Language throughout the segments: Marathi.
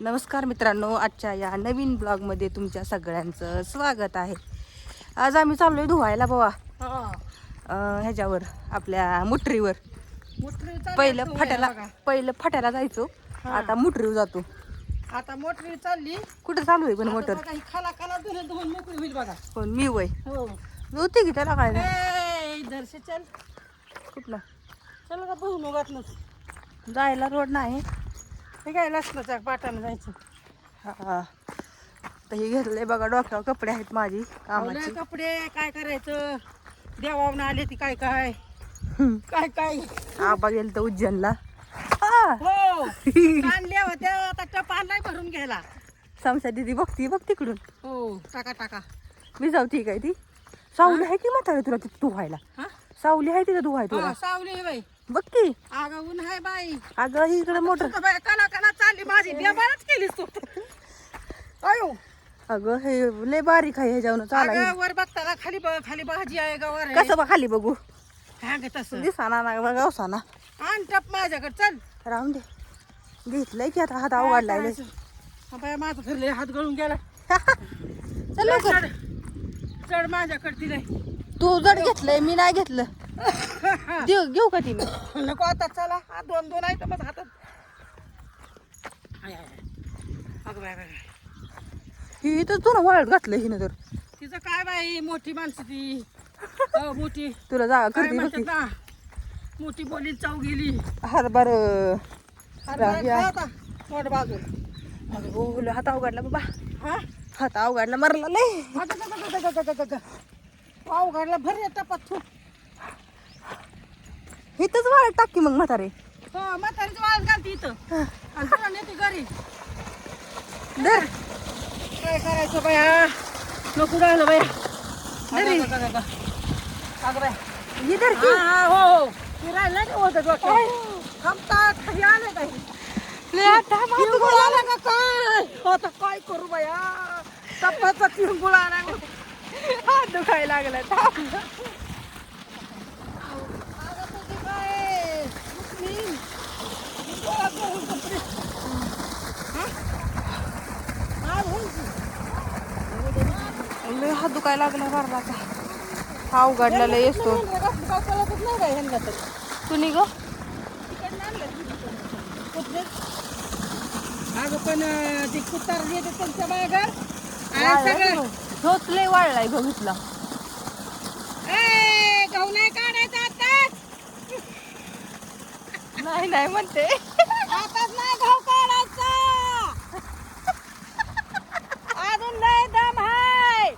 नमस्कार मित्रांनो आजच्या या नवीन ब्लॉगमध्ये तुमच्या सगळ्यांचं स्वागत आहे. आज आम्ही चाललोय धुवायला बाबा ह्याच्यावर आपल्या मुठरीवर पहिलं फाट्याला पहिलं फाट्याला जायचो. आता मुठरीवर जातो. आता मोटरी चालली. कुठं चालू आहे पण मोटर ही खाला खाला धुणं धुवून मोकळी होईल बघा. पण मी वय. हो. नव्हती की त्याला काय? चल. कुठलं? चल का जायला रोड नाही. हे काय लसणाच्या पाटानं जायचं? हा तर हे घेतलंय बघा डोक्यावर कपडे आहेत माझी कामाची. कपडे काय करायचं? देवावनं आले ती काय काय? काय काय? आबा गेल तर उज्जैनला. हा. हो आणल्या होत्या आता टप आणलाय भरून घ्यायला. समसा दिदी बघती बघ तिकडून. हो टाका टाका. मी जाऊ ठीक आहे ती? सावली आहे की म्हातारी तुला तिथं धुवायला? हा? सावली आहे तिथं धुवाय तुला? हो, सावली आहे बाई. बघ की. अगं ऊन आहे बाई. अगं ही इकडे मोटर. तू तर बाई कला कला चालली माझी बेबारच केलीस तू. अयो. अगं हे लय बारीक आहे ह्याच्यावर चाला अगं वर बघताना खाली बघ खाली भाजी आहे का वर आहे? कसं बा खाली बघू. हा तसं. दिसाना ना बघा ना आण टप माझ्याकडे चल. राहून दे. घेतलंय की आता हात अवघडलाय लय. हा बाई माझं हात गळून गेला. चल लवकर. चढ. चढ माझ्याकडे दिलंय तू जड घेतलंय मी नाही घेतलं. देऊ घेऊ का ती नको आता चला. हा दोन दोन आहे तर मग हातात. आय, आय, आय. अगं बाय बाय बाय. ही तर तू ना वाळत घातलं हिनं तर. तिचं काय बाई मोठी माणसं ती. मोठी. तुला जागा काय करते म्हणतात ना मोठी बोली चाव गेली. हरभर अरे या. आता बाजून. हात अवघडला बाबा. हा? हात अवघडला मरला लय. पाव घाडला भर टपात तू. इथंच वाळत टाकी मग म्हातारे. हो म्हातारीच वाळत घालते इथं. आणि तुला नेते घरी. दर काय करायचं बाया? नको राहिलं बाया. अगं, ही धर की. हा, हा, हो हो. ते राहिलं नाही होत खाली आलं काही लय हात हात तिळगुळ आला का काय? आता काय करू बाया? टप्पाचा तिळगुळ आला. हात दुखायला लागला थांब. हा? हा. लय हात दुखायला लागला आता हा उघडला लय तर. तू निघ कुत्रे. अगं पण ती कुत्तार येते त्यांच्या मागं. झोच लय वाळलाय बघितला ए, गहू नाही काढायचा आताच नाही नाही म्हणते. आताच नाही गहू काढायचा. अजून लय दम हाय.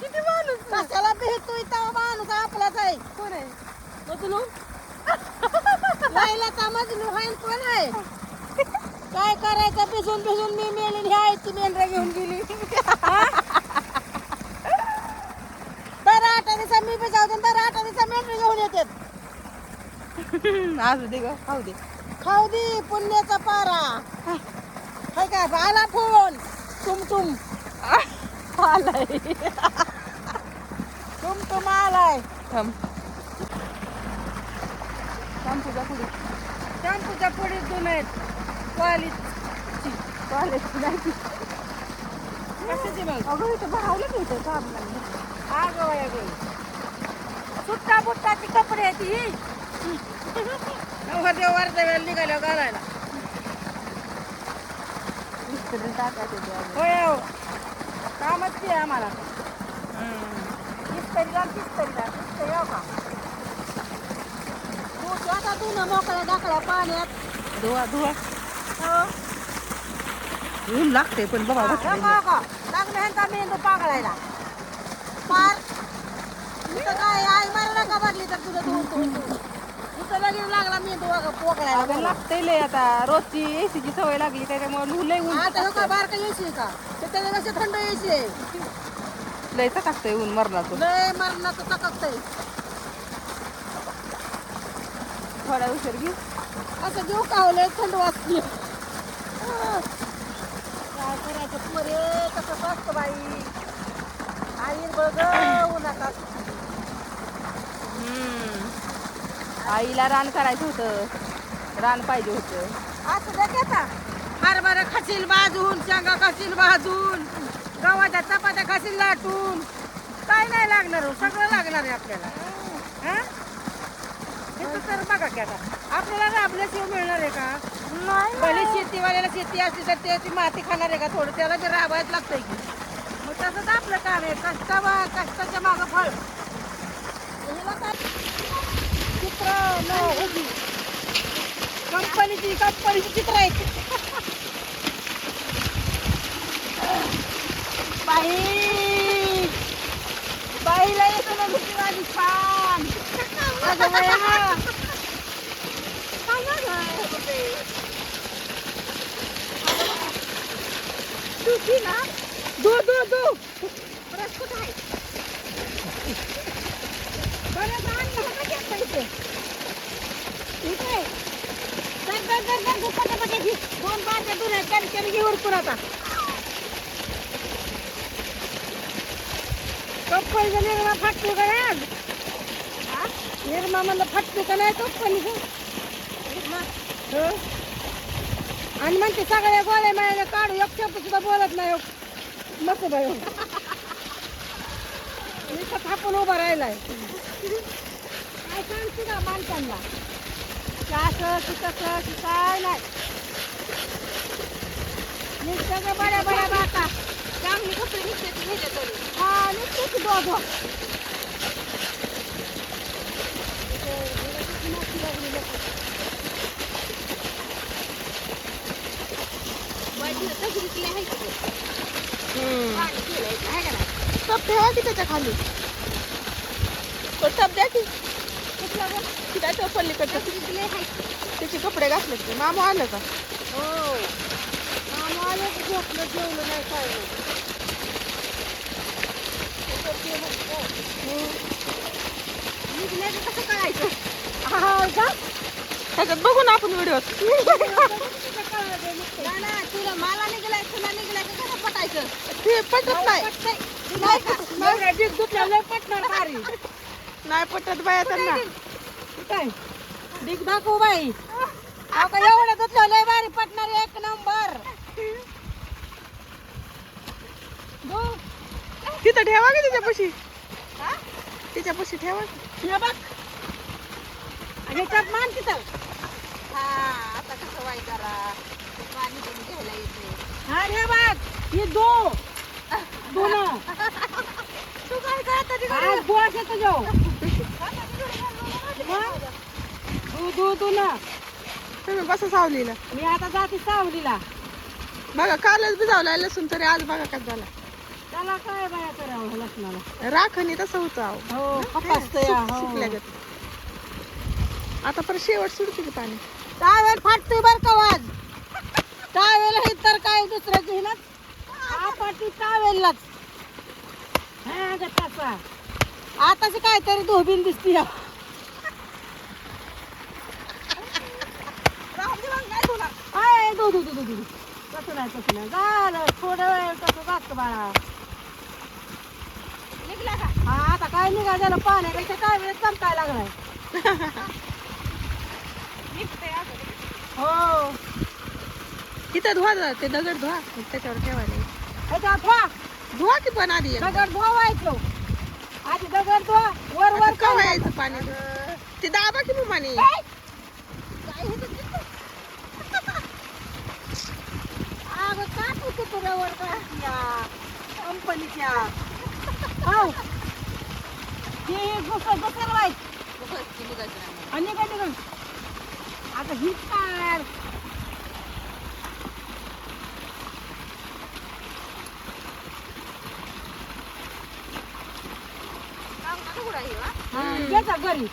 किती माणूस कशाला भेटतो इथं माणूस आपलाच आहे. कोण आहे? लायलाचा मजनू आहे कोण आहे? काय करायचं? भिजून भिजून मी मेली ह्या ती मेंढरा घेऊन गेली. दर आठ दिवसा मी भिजावते दर आठ दिवसा मेंढरा घेऊन येतात असू दे ग खाऊ दे. खाऊ दे पुण्याचा पारा. हाय का? आला फोन. तुम तुम आलाय. तुम तुम आलाय. थांब. थांब तुझ्या पुढे. शॅम्पूच्या पुढे दोन आहेत. वाली चालेल नाही कशाची मग अगं इथं भावलं की इथं काम नाही आगं बाया सुट्टा बुट्टाची कपडे आहे ती नवर देव वारच्या वेळेला निघाल्यावर घालायला इस्त्री टाकायचं होय हो कामच ते आम्हाला इस्त्री घाल इस्त्री घाल इस्त्री हो का तू आता तू ना मोकळ्या दाखला पाण्यात. धुवा धुवा. ऊन लागते पण का? लागलं ह्यांचा मेंदू पागळायला. पार. इथं काय आई मारू नका बघली तर तुझं धुवून धुवून. इथं लगेच लागला मेंदू पोकळायला लागतंय लय आता. रोजची एसीची सवय लागली त्याच्यामुळे लय ऊन आता का बारका येशी का? ते त्याच्यापेक्षा थंड येशी आहे. लय टाकतंय ऊन मरणाचं लय मरणाचं चककतंय. थोडा उशीर घे. असं घेऊ का लय थंड वाजते करायचं. मरे कसं असतं बाई. आई बघ हम्म. आईला रान करायचं होतं. रान पाहिजे होतं. असं आता. हरभरा खाशील भाजून शेंगा खाशील भाजून गव्हाच्या चपात्या खाशील लाटून काय नाही लागणार हो सगळं लागणार आहे आपल्याला. हा? तर बघा की आता. आपल्याला राबल्याशिवाय मिळणार आहे का? भले शेतीवाल्याला शेती असली तर ते ती माती खाणार आहे का? थोडं त्याला बी राबायच लागतंय की. मग तसंच आपलं काम आहे. कष्ट कष्टाच्या मागं फळ. चित्र न उभी कंपनीची कंपनीची चित्र आहेत. बाई. बाईला येतो ना भीती माझी छान अगं बया. ना दो दो दो. कुठं आहे? पैसे ठीक आहे कर कर कर कर कर पटापटा दोन दूर घे उरकून आता. कप्पलचं निर्मा फाटतो का आज निर्मा म्हणलं फाटतो का नाही कप्पल आणि म्हणते सगळ्या गोळ्या मिळाल्या काढू एक शब्द सुद्धा बोलत नाही. मस्त बाई नुसतं थापून उभा राहिलाय. काय सांगते का माणसांना? की असं की तसं की काय नाही. नुसतं का बड्या बड्या बाता चांगली कपडे नुसते ती घ्यायच्या तरी? हा नुसते की दोघं. टप ठेवा की त्याच्याखाली तो टप द्या की तिला तो पलीकडचं त्याचे कपडे घातले ते मामा आलं का हो मामा आले की झोपलं जेवलं नाही काय नाही निघण्याचं कसं कळायचं हा का त्याच्यात बघू ना आपण व्हिडिओ. तुला मला निघलाय तुला निघलाय का कसं पटायचं? ते पटत नाही. नाही का? नवरा जीभ दुखला लय पटणार भारी. नाही पटत बाया त्यांना काय डिग दाखवू बाई. अहो का एवढं दुखलं लय भारी पटणार एक नंबर. दो तिथं ठेवा की तिच्यापाशी हा? तिच्यापाशी ठेवा. की. हे बघ. आणि त्यात मान तिथं. हा आता कसं वाई करा घ्यायला येते हा बघ दो दोन तू काय करत आज बोस येतो जाऊ दू दू दू ना. तुम्ही बसा सावलीला. मी आता जाते सावलीला. बघा कालच भिजावला लसूण तरी आज बघा काय झाला. त्याला काय बाया करावं लसणाला? राखणी तसं होतं अहो. हो खपासतं या, सुक- हो. सुकल्यागत. आता परत शेवट सुटते की पाणी. टावेल फाटतोय बर का वाज टावेल हे तर काय दुसरं घेणार आपटी टावेललाच हा ग तसा आताच काहीतरी धोबीन दिसती या. हाय. तसं नाही नाही झालं थोडं वेळ तसं जास्त बाळा. हा आता काय निघा झालं पाण्यापेक्षा काय वेळ चमकाय लागलाय. हो. इथं धुवा ते दगड धुवा. मग त्याच्यावर ठेवायला येईल. ह्याच्यात वा धुवा की पण आधी. दगड धुवायचं आधी दगड धुवा. वर आता वर कवा यायचं पाणी? ते दाबा की माने अगं का तू तुझ्यावर कंपनीच्या. हो. हे बसेल वाईट आणि काय आता ही काय घरी.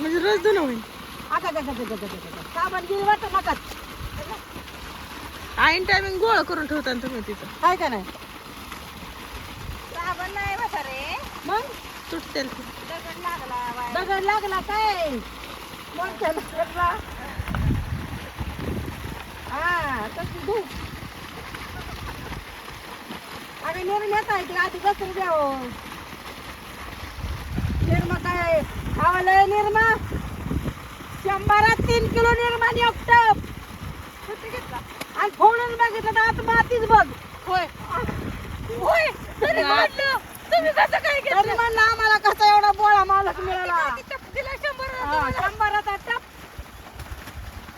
म्हणजे रोज धुणं होईल आता. साबण गिरी वाटत नका. आईन टायमिंग गोळा करून ठेवता ना तुम्ही तिथं. काय का नाही? साबण नाही बसा रे मग? तुटतेल ते. दगड लागला दगड लागला काय? मोठ्या दगडला. हा तशी धू अरे निर्म्यात आहे ते आधी बसून द्यावं निर्मा काय आवाला निर्मा. शंभरात तीन किलो निर्माण एक टप. आणि फोडून बघितलं तर आता मातीच बघ. होय. होय. तरी म्हणलं तुम्ही कसं काय तरी म्हणलं आम्हाला कसा एवढा बोळा मालक मिळाला? तिला शंभर शंभराचा टप.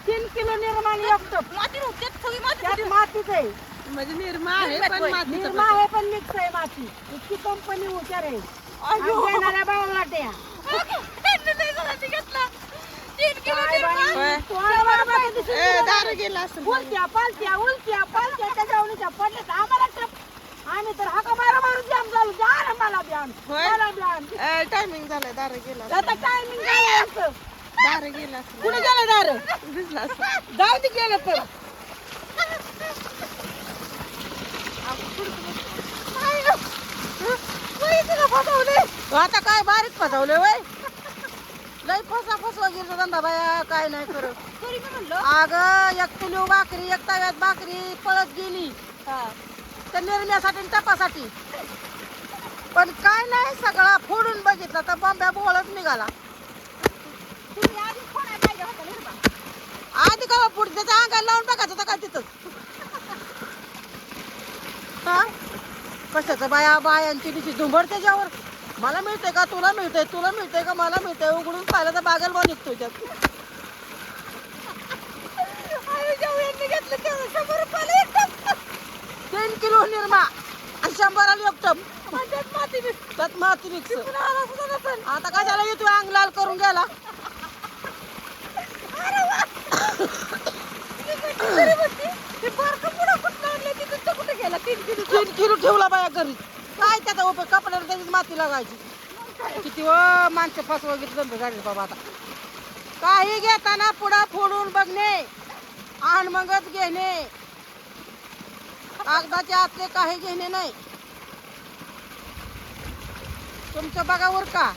तीन किलो निर्माण एक टप. माती सगळी माती त्यात मातीच आहे. म्हणजे निर्मा आहे पण मातीचं निर्मा आहे पण मिक्स आहे माती. इतकी कंपनी हुशार आहे. देणाऱ्या बावला दारू काय बाई, उलट्या पालत्या उलट्या पालत्या त्याच्या उलट्या पडल्या आम्हाला टप आम्ही तर हाका मारा मारून जाम झालो मला मला टायमिंग झालं दारू गेला आता टायमिंग झालं असं दार गेला कुठे गेलं दार दिसला जाऊ दे गेलं तर आता काय बारीक फसवले वय? लय फसा फसवा गेलो धंदा बाया काय नाही करत. अग एक किलो भाकरी एक तव्यात भाकरी पळत गेली. त्या निर्म्यासाठी आणि तपासाठी. पण काय नाही सगळा फोडून बघितलं तर बॉम्ब्या बोळच निघाला. आधी का? पुढे त्याच्या अंगाला लावून बघायचं होतं काय तिथं? हा? कशाचं बाया? बायांची तिची झुंबड त्याच्यावर? मला मिळतंय का? तुला मिळतंय तुला मिळतंय का? मला मिळतंय. उघडून पाहिलं तर बागल बा निघतोय त्यात. तीन किलो निरमा आणि शंभर आली एक टप. त्यात माती मिक्स आता काय झालं येतो अंग लाल करून गेला? तीन किलो ठेवला बाया घरी. काय त्याचा उपयोग कपड्याला त्याचीच माती लागायची. किती व माणसं फसवा घेतलं झाली बाबा आता. काही घेताना पुढं फोडून बघणे आण मगच घेणे. कागदाच्या आतले काही घेणे नाही. तुमचं बघावर का?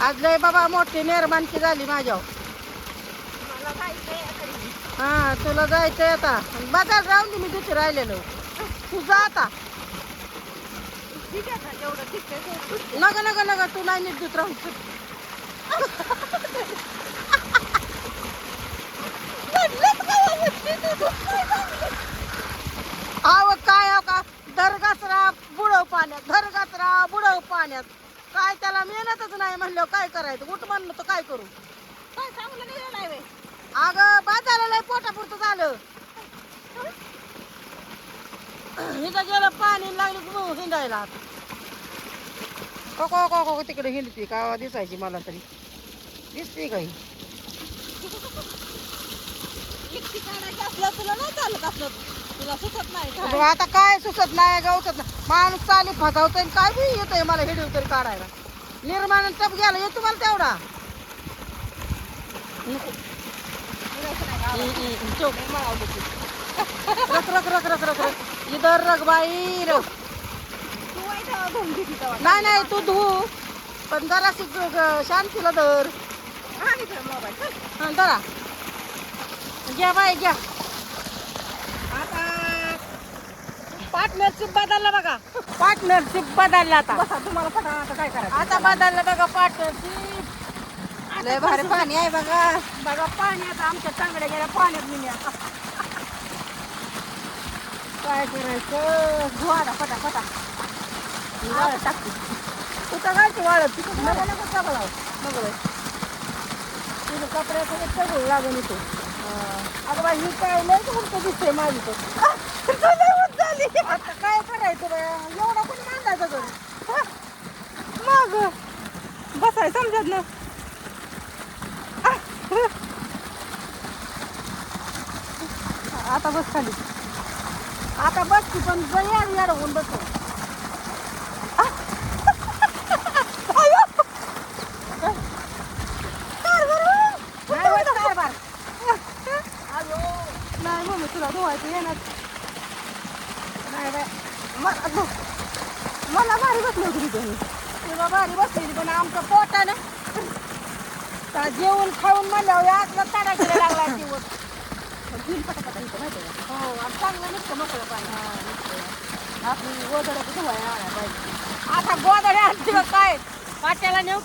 आज लय बाबा मोठी निर्माणची झाली माझ्यावर. हा तुला जायचंय आता. बघा जाऊन दे मी तिथे राहिलेलो. तू जा आता. नग नग नग तू नाही नीट दूध राहून आव काय अहो का? धरगासरा बुडव पाण्यात. धरगासरा बुडव पाण्यात. काय त्याला मेहनतच नाही म्हणलं काय करायचं? उठ म्हणलं तर काय करू? काय सांगलं नाही अगं बाजारला लय पोटापुरतं झालं. इथं गेलं पाणी लागलं की हिंडायला. कोको कोको तिकडे हिंडती का? दिसायची मला तरी. दिसते काही आता काय सुचत नाही गवतत नाही. माणूस चाली फसावतोय आणि काय बी येतोय मला हिडीव तरी काढायला. निर्माण टप गेला येतो मला तेवढा. चोप. रख रख रख रख रख रख. इधर रख बाई रख. नाही नाही तू धू. पण ग- शांतीला धर. हा. हा धरा. घ्या बाई घ्या. आता पार्टनरशिप बदलला बघा. पार्टनरशिप बदलला आता. तुम्हाला आता काय करायचं? आता बदललं बघा पार्टनरशिप. लय भारी पाणी आहे बघा. बघा पाण्यात आमच्या चांगल्या गेल्या पाण्यात मिळ्या काय करायचं? धुवाडा पटा वाळत टाकते कुठं घालते नका तुझं लागून येतो अगं बाई ही काय उलट दिसते माझी तर. झाली. आता काय करायचं बाया एवढा कोणी मांडायचं घर. मग? बसाय समजत ना आता बस खाली. आता बस की पण याड याड होऊन बस नाही मम्मी तुला धुवायचं येणार नाही बाय. मला मला भारी बसली होती तिथे. तुला भारी बसलेली पण आमचं पोटानं. तर जेवण खाऊन म्हणल्यावर आतला ताडा लागला बिल पटापटा इथं माहिती आहे का हो आणि चांगलं नसतं मोकळं पाणी आपली गोदडं कुठं धुवायला आणायला पाहिजे आता गोदड्या आणते काय पाट्याला नेऊ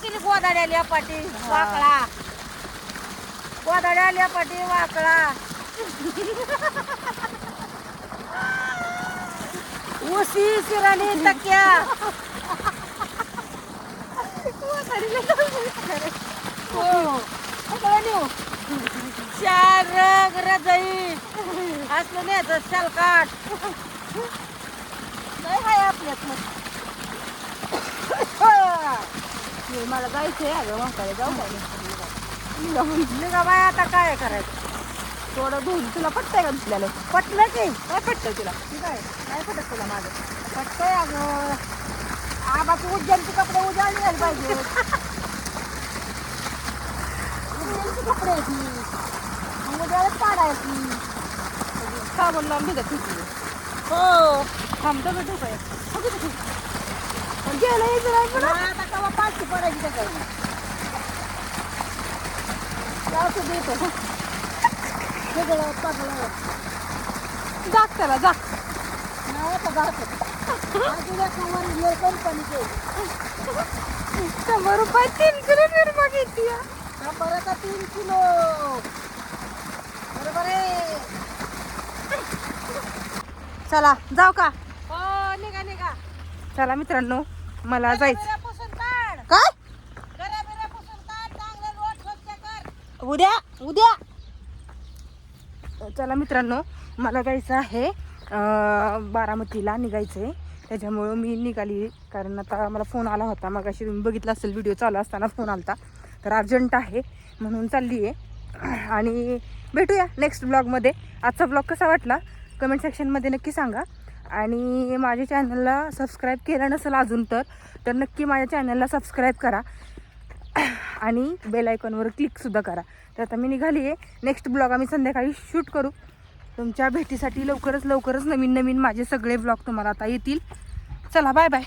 चार रग रजई. असलं न्यायचं शालकाट. नाही आहे आपल्यात हे मला जायचंय अगं म्हातारे जाऊ का? निघा बाय आता काय करायचं? थोडं धुवून तुला पटतंय का दुसऱ्याला पटलं की. काय पटतंय तुला? ठीक आहे. काय पटत तुला माझं? पटतंय अगं. आबाची उज्जैनचे कपडे उजाळले झाले पाहिजे उज्जैनचे कपडे आहेत मी मग उजाळत काढायची साबण लावून भिजत ठेवली हो थांब तर ठेवू काय गेलं यायचं नाही पण आता केव्हा पाचशे पडायची त्याच्यावर जाऊ देतो सगळं पगलं जाग त्याला जाग नाही आता जातो अजून एक नंबर कंपनीचे शंभर रुपये तीन किलो निर्मा घेते शंभराचा तीन किलो बरोबर आहे चला जाऊ का? हो निघा निघा. चला मित्रांनो मला जायचं. काय? उद्या उद्या. चला मित्रांनो मला जायचं आहे बारामतीला निघायचं आहे. त्याच्यामुळं मी निघाली कारण आता मला फोन आला होता. मग अशी तुम्ही बघितला असेल व्हिडिओ चालू असताना फोन आला तर अर्जंट आहे म्हणून चालली आहे आणि भेटूया नेक्स्ट ब्लॉगमध्ये आजचा ब्लॉग कसा वाटला? कमेंट सेक्शनमध्ये नक्की सांगा. आणि माझ्या चॅनलला सबस्क्राईब केलं नसेल अजून तर तर नक्की माझ्या चॅनलला सबस्क्राईब करा. आणि बेल आयकॉनवर क्लिकसुद्धा करा. तर आता मी निघाली आहे नेक्स्ट ब्लॉग आम्ही संध्याकाळी शूट करू. तुमच्या भेटीसाठी लवकरच लवकरच नवीन नवीन माझे सगळे ब्लॉग तुम्हाला आता येतील. चला बाय बाय